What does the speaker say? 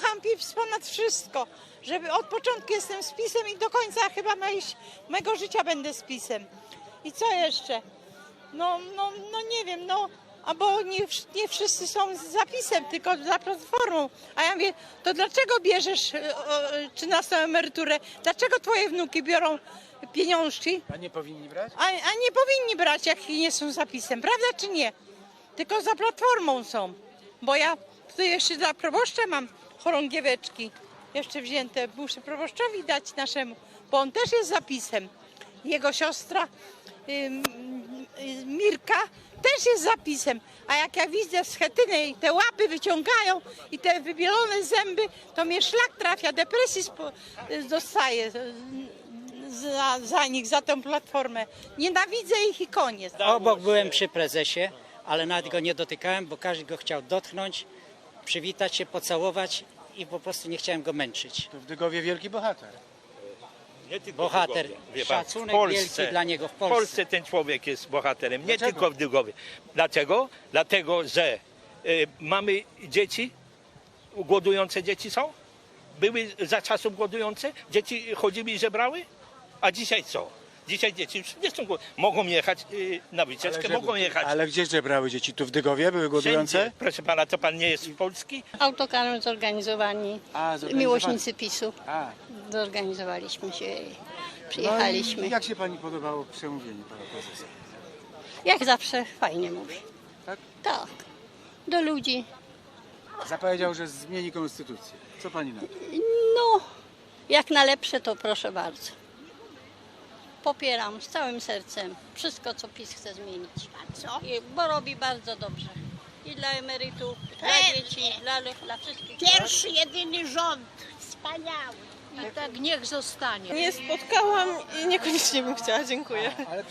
kocham PiS ponad wszystko. Żeby od początku jestem z PiSem i do końca chyba mojej, mojego życia będę z PiSem. I co jeszcze? No, no, no nie wiem, no, albo nie, nie wszyscy są z zapisem, tylko za platformą. A ja mówię, to dlaczego bierzesz e, o, 13 emeryturę? Dlaczego twoje wnuki biorą pieniążki? A nie powinni brać? A, a nie powinni brać, jak nie są zapisem, prawda czy nie? Tylko za platformą są. Bo ja tutaj jeszcze dla proboszcza mam chorągieweczki. Jeszcze wzięte, muszę proboszczowi dać naszemu, bo on też jest zapisem. Jego siostra Mirka też jest zapisem. A jak ja widzę schetynę i te łapy wyciągają i te wybielone zęby, to mnie szlak trafia, depresji spo, dostaję za, za nich, za tę platformę. Nienawidzę ich i koniec. Obok byłem przy prezesie, ale nawet go nie dotykałem, bo każdy go chciał dotknąć, przywitać się, pocałować i po prostu nie chciałem go męczyć. To w Dygowie wielki bohater. Nie tylko Bohater, w Dygowie, wie pan, szacunek w Polsce, wielki dla niego w W Polsce. Polsce ten człowiek jest bohaterem, nie Dlaczego? tylko w Dygowie. Dlaczego? Dlatego, że y, mamy dzieci, głodujące dzieci są. Były za czasów głodujące, dzieci chodziły i żebrały, a dzisiaj co? Dzisiaj dzieci już nie głod- mogą jechać y, na wycieczkę, mogą jechać ale gdzie żebrały dzieci? Tu w Dygowie były głodujące? wszędzie. Proszę pana, to pan nie jest z Polski? Autokarem zorganizowani, A, zorganizowani. miłośnicy PiSu. A, Zorganizowaliśmy się i no przyjechaliśmy. i jak się pani podobało przemówienie pana prezesa? Jak zawsze fajnie mówi. Tak? Tak. Do ludzi. Zapowiedział, że zmieni konstytucję. Co pani na to? No, jak na lepsze to proszę bardzo. Popieram z całym sercem wszystko, co PiS chce zmienić. Co? I, bo robi bardzo dobrze. I dla emerytów, dla Pewnie. dzieci, dla, dla wszystkich. Pierwszy, jedyny rząd. Wspaniały. I tak niech zostanie. Nie spotkałam i niekoniecznie bym chciała, dziękuję. Ale